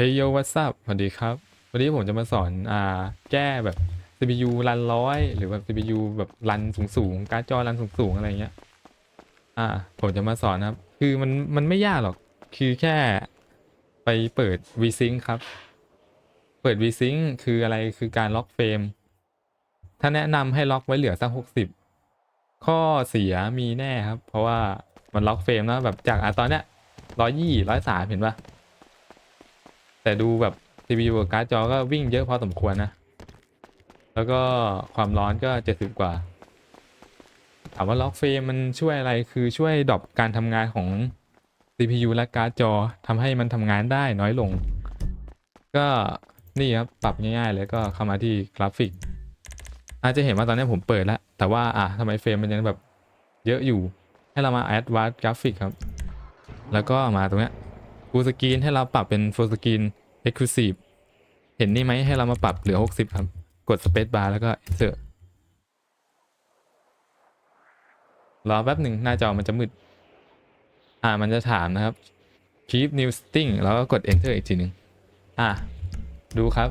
เอยโยวัสซับสวัสดีครับ วันนี้ผมจะมาสอนอ่าแก้แบบ CPU รันร้อยหรือแบบ CPU แบบรันสูงสูงๆการ์ดจอรันสูงสูงๆอะไรเงี้ย อ่า ผมจะมาสอนครับ คือมันมันไม่ยากหรอก คือแค่ไปเปิด VSync ครับ เปิด VSync คืออะไรคือการล็อกเฟรม ถ้าแนะนำให้ล็อกไว้เหลือสักหกสิบข้อเสียมีแน่ครับ เพราะว่ามันล็อกเฟรมนะแบบจากอะตอนเนี้ยร้อยยี่ร้อยสามเห็นปะ แต่ดูแบบ CPU กับการ์ดจอก็วิ่งเยอะพอสมควรนะ แล้วก็ความร้อนก็ 70 กว่า ถามว่าล็อกเฟรมมันช่วยอะไรคือช่วยดรอปการทำงานของ CPU และการ์ดจอทำให้มันทำงานได้น้อยลง ก็นี่ครับปรับง่ายๆเลยก็เข้ามาที่กราฟิก อาจจะเห็นว่าตอนนี้ผมเปิดแล้ว แต่ว่าอะทำไมเฟรมมันยังแบบเยอะอยู่ ให้เรามา Advanced Graphic ครับ แล้วก็มาตรงนี้ ฟูลสกรีนให้เราปรับเป็นฟูลสกรีน Exclusive เห็นนี่ไหมให้เรามาปรับเหลือ 60 ครับ กด Space Bar แล้วก็ Enter รอแป๊บหนึ่งหน้าจอมันจะมืด อ่ามันจะถามนะครับ Keep New Setting แล้วก็กด Enter อีกทีหนึ่งอะดูครับ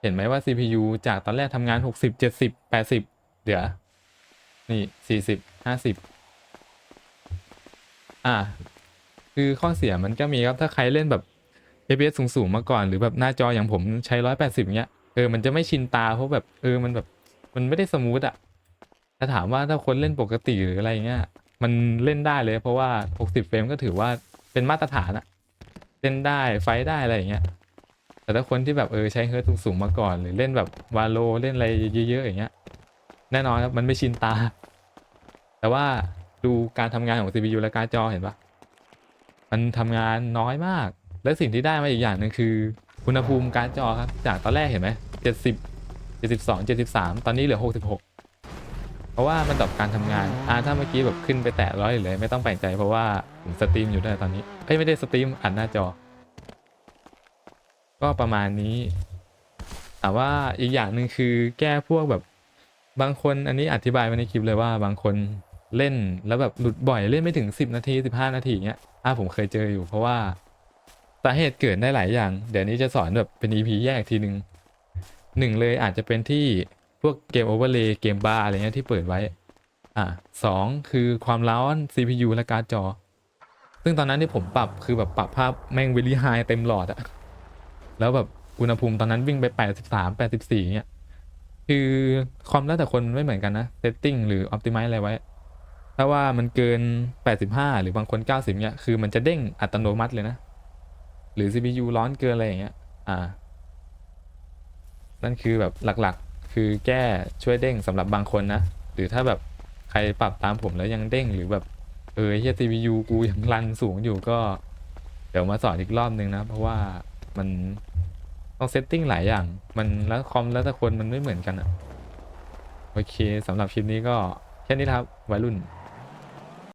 เห็นไหมว่า CPU จากตอนแรกทำงาน 60 70 80 เหลือ นี่ 40 50 อะ คือข้อเสียมันก็มีครับถ้าใครเล่นแบบ FPS สูงๆมาก่อน หรือแบบหน้าจออย่างผมใช้180เงี้ยเออมันจะไม่ชินตาเพราะแบบเออมันแบบมันไม่ได้สมูทอะถ้าถามว่าถ้าคนเล่นปกติหรืออะไรเงี้ยมันเล่นได้เลยเพราะว่า 60 เฟรมก็ถือว่าเป็นมาตรฐานอะเล่นได้ไฟได้อะไรอย่างเงี้ย แต่ถ้าคนที่แบบเออใช้เฮิร์ตสูงๆมาก่อน หรือเล่นแบบวาโลเล่นอะไรเยอะๆอย่างเงี้ย แน่นอนครับมันไม่ชินตา แต่ว่าดูการทำงานของ CPU และการ์ดจอเห็นปะ มันทำงานน้อยมาก และสิ่งที่ได้มาอีกอย่างหนึ่งคืออุณหภูมิการจอครับ จากตอนแรกเห็นไหม70 72 73ตอนนี้เหลือ66เพราะว่ามันตอบการทำงานอ่าถ้าเมื่อกี้แบบขึ้นไปแตะร้อยเลย ไม่ต้องแปลกใจเพราะว่าผมสตรีมอยู่ด้วยตอนนี้เอ้ยไม่ได้สตรีมอัดหน้าจอ ก็ประมาณนี้แต่ว่าอีกอย่างหนึ่งคือแก้พวกแบบบางคนอันนี้อธิบายไว้ในคลิปเลยว่าบางคน เล่นแล้วแบบหลุดบ่อยเล่นไม่ถึง 10 นาที 15 นาทีเงี้ยอ่าผมเคยเจออยู่เพราะว่าสาเหตุเกิดได้หลายอย่าง เดี๋ยวนี้จะสอนแบบเป็น EP แยกทีหนึ่งหนึ่งเลยอาจจะเป็นที่พวกเกมโอเวอร์เลย์เกมบาร์อะไรเงี้ยที่เปิดไว้ อ่าสองคือความร้อน CPU และการ์ดจอ ซึ่งตอนนั้นที่ผมปรับคือแบบปรับภาพแม่งเวลี่ไฮเต็มหลอดอะแล้วแบบอุณหภูมิตอนนั้นวิ่งไป 83 84เงี้ยคือคอมแล้วแต่คนไม่เหมือนกันนะเซตติ้งหรือ Optimize อะไรไว้ ถ้าว่ามันเกิน 85 หรือบางคน 90เนี่ยคือมันจะเด้งอัตโนมัติเลยนะ หรือ CPU ร้อนเกินอะไรอย่างเงี้ย อ่า นั่นคือแบบหลักๆ คือแก้ช่วยเด้งสำหรับบางคนนะ หรือถ้าแบบใครปรับตามผมแล้วยังเด้งหรือแบบ เออเฮีย CPU กูยังรันสูงอยู่ก็ เดี๋ยวมาสอนอีกรอบนึงนะ เพราะว่ามันต้องเซตติ้งหลายอย่าง มันแล้วคอมแล้วแต่คนมันไม่เหมือนกันอะโอเคสำหรับคลิปนี้ก็แค่นี้ครับวัยรุ่น